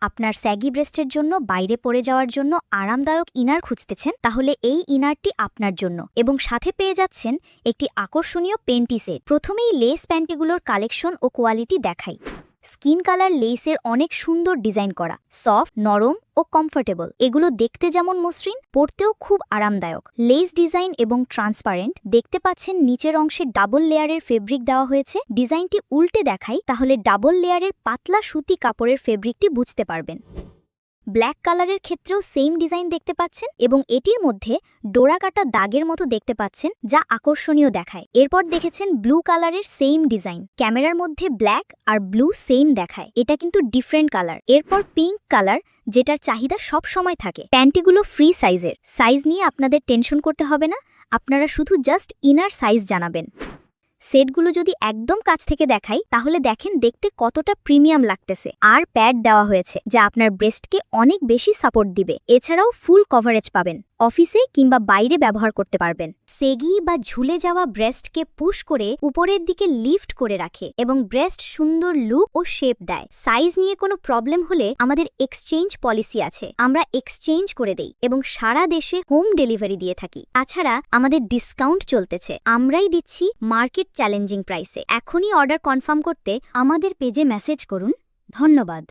আপনার স্যাগি ব্রেস্টের জন্য, বাইরে পড়ে যাওয়ার জন্য আরামদায়ক ইনার খুঁজতেছেন, তাহলে এই ইনারটি আপনার জন্য। এবং সাথে পেয়ে যাচ্ছেন একটি আকর্ষণীয় পেন্টি সেট। প্রথমেই লেস প্যান্টিগুলোর কালেকশন ও কোয়ালিটি দেখাই। স্কিন কালার লেসের অনেক সুন্দর ডিজাইন করা, সফট, নরম ও কমফোর্টেবল। এগুলো দেখতে যেমন মসৃণ, পরতেও খুব আরামদায়ক। লেস ডিজাইন এবং ট্রান্সপারেন্ট দেখতে পাচ্ছেন নিচের অংশে ডাবল লেয়ারের ফেব্রিক দেওয়া হয়েছে। ডিজাইনটি উল্টে দেখাই, তাহলে ডাবল লেয়ারের পাতলা সুতি কাপড়ের ফেব্রিকটি বুঝতে পারবেন। ব্ল্যাক কালারের ক্ষেত্রেও সেম ডিজাইন দেখতে পাচ্ছেন এবং এটির মধ্যে ডোরা কাটা দাগের মতো দেখতে পাচ্ছেন, যা আকর্ষণীয় দেখায়। এরপর দেখেছেন ব্লু কালারের সেম ডিজাইন। ক্যামেরার মধ্যে ব্ল্যাক আর ব্লু সেম দেখায়। এটা কিন্তু ডিফারেন্ট কালার। এরপর পিঙ্ক কালার, যেটার চাহিদা সব সময় থাকে। প্যান্টিগুলো ফ্রি সাইজের। সাইজ নিয়ে আপনাদের টেনশন করতে হবে না। আপনারা শুধু জাস্ট ইনার সাইজ জানাবেন। সেটগুলো যদি একদম কাছ থেকে দেখাই, তাহলে দেখেন দেখতে কতটা প্রিমিয়াম লাগতেছে। আর প্যাড দেওয়া হয়েছে, যা আপনার ব্রেস্টকে অনেক বেশি সাপোর্ট দিবে। এছাড়াও ফুল কভারেজ পাবেন, অফিসে কিংবা বাইরে ব্যবহার করতে পারবেন। সেগি বা ঝুলে যাওয়া ব্রেস্টকে পুশ করে উপরের দিকে লিফট করে রাখে এবং ব্রেস্ট সুন্দর লুক ও শেপ দেয়। সাইজ নিয়ে কোনো প্রবলেম হলে আমাদের এক্সচেঞ্জ পলিসি আছে। আমরা এক্সচেঞ্জ করে দেই এবং সারা দেশে হোম ডেলিভারি দিয়ে থাকি। তাছাড়া আমাদের ডিসকাউন্ট চলতেছে। আমরাই দিচ্ছি মার্কেট চ্যালেঞ্জিং প্রাইসে। এখনই অর্ডার কনফার্ম করতে আমাদের পেজে মেসেজ করুন। ধন্যবাদ।